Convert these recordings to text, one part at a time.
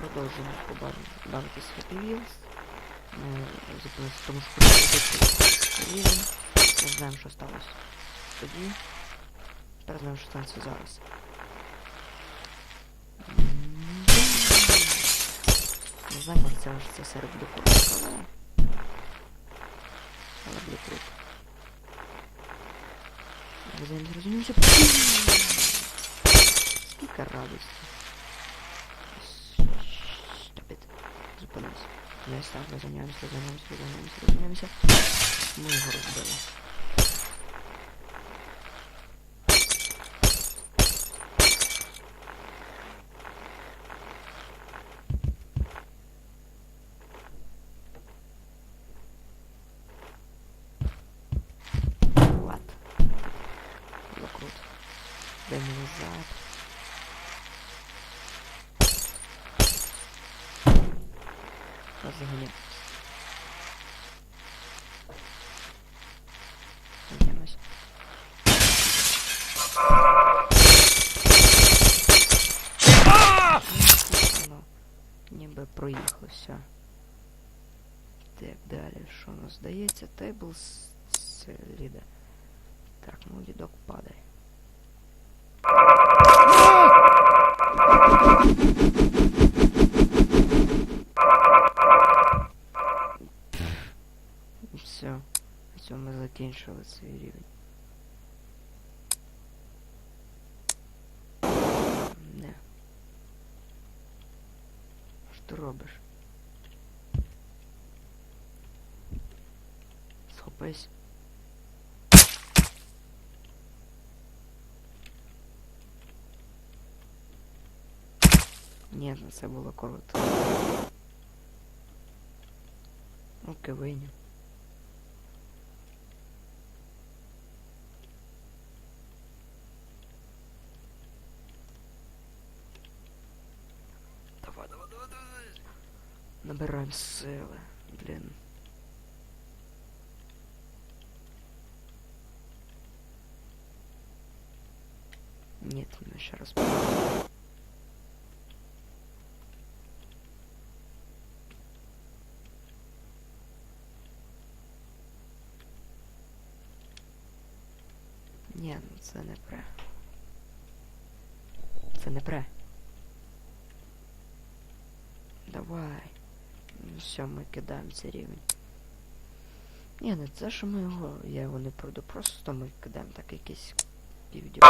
продовжуємо бавитись Happy Wheels. Ми зупинилися, тому що рівень. Не знаємо, що сталося тоді. Тепер знаємо, що станеться зараз. Не знаю, може це, це серед буде коротко, але... Але буде круто. Я зрозумів, що... Скільки радості. Не став, розганяємося, розганяємося, розганяємося, розганяємося. Ми його розбили. Вот. Було круто. Йдемо назад. Розганяємося. Розганяємося. Воно ніби проїхалося. Так, далі, що у нас здається? Тейбл сліда. Так, ну дідок падає. Все. На цьому ми закінчили цей рівень. Не. Що ти робиш? Схопись. Ні, це було круто. Окей, вийняв. Набираем силы, блин. Нет, ну еще раз. Ні, ну це не пре. Це не пре. Давай. Все, ми кидаємо цей рівень. Ні, не це, що ми його. Я його не пройду, просто ми кидаємо так якийсь півдіо.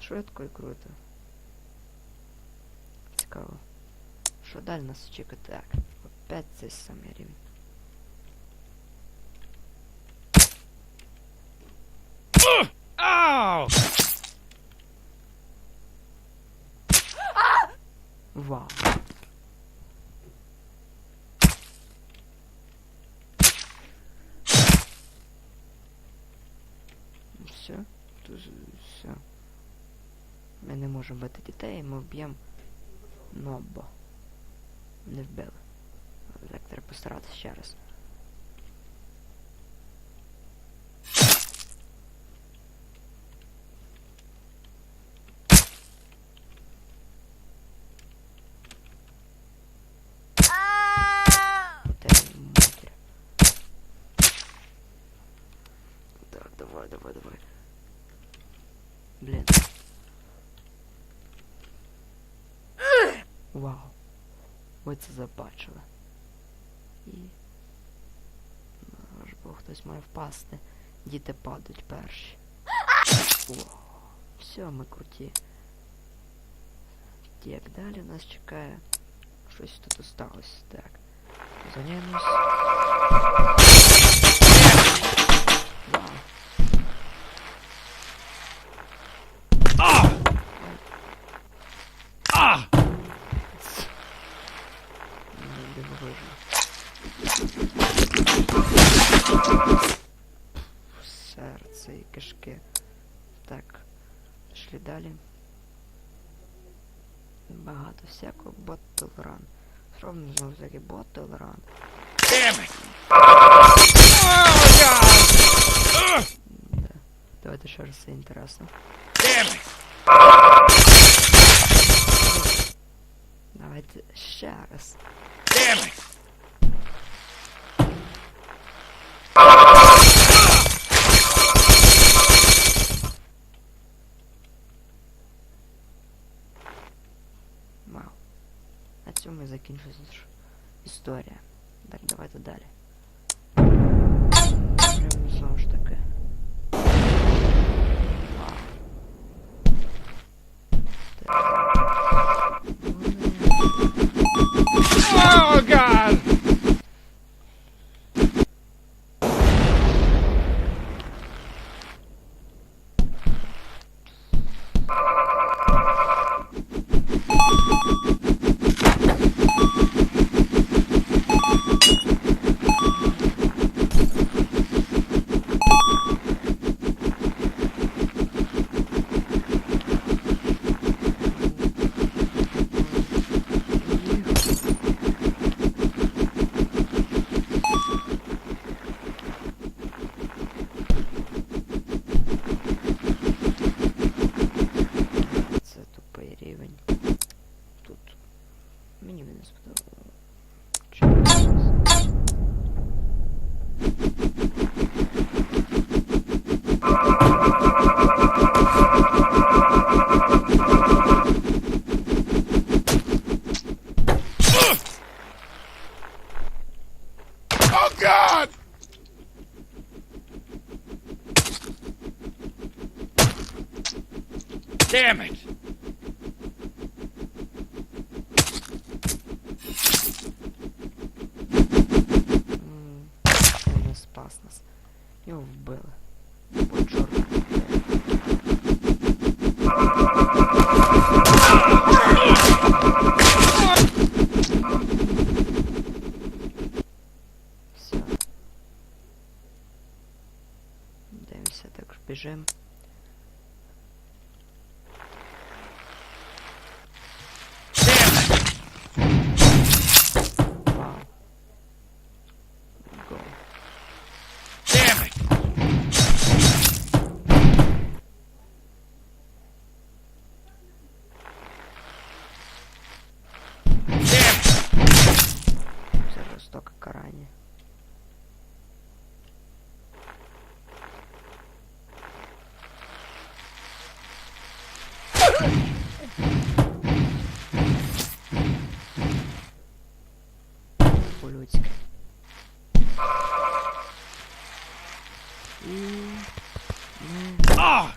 Швидко і круто. Цікаво. Що далі нас очікує? Так, опять цей самий рівень. Ow! Вау. Все, тут все. Ми не можемо бити дітей, ми вб'ємо Нобо. Не вбили. Так треба постаратися ще раз. давай, давай, давай. Блін. Вау. Ви це забачили. І... Ну, аж бо хтось має впасти. Діти падають перші. Вау. Все, ми круті. Як далі нас чекає? Щось тут осталось. Так. Займемось. Кишки. Так. Пішли далі. Багато всякого Bottle Run. Зробимо знову таки Bottle Run. Давайте ще раз це інтересно. Давайте ще раз. На цьому і закінчується історія. Так, давайте далі. Знову ж таки. Damn it! Він спас нас. Його вбили. По чорту. Все. Дивимося, так біжим. делать. И... А!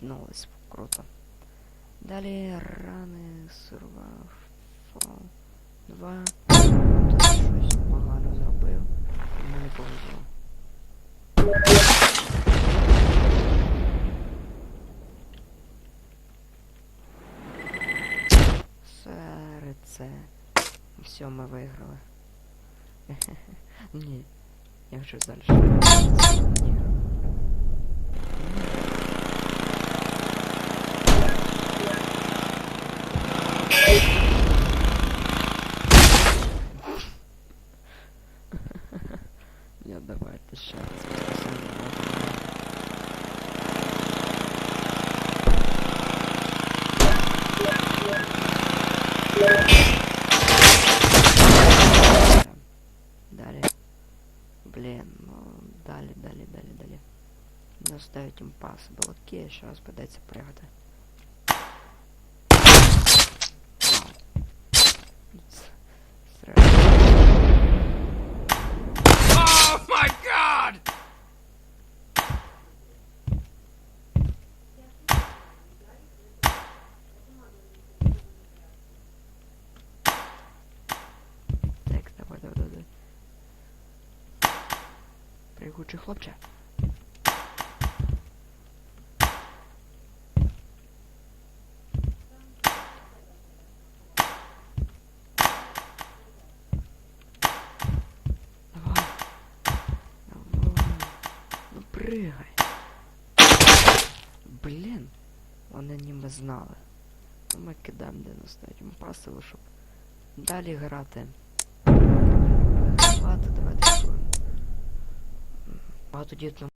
Ну, Новость, круто. Далее раны сурва фол 2 Все, ми виграли. Ні. Я хочу далі. Я давайте ще раз спасемо. Далі. Блін, ну далі, далі, далі, далі. Не ставить impossible. Окей, ще раз придеться пригати. Вау. Ц- пригай. Блін. Вони ніби знали. Ну, Ми кидаємо 91 пасиву, щоб далі грати. Давайте Багато багатодітному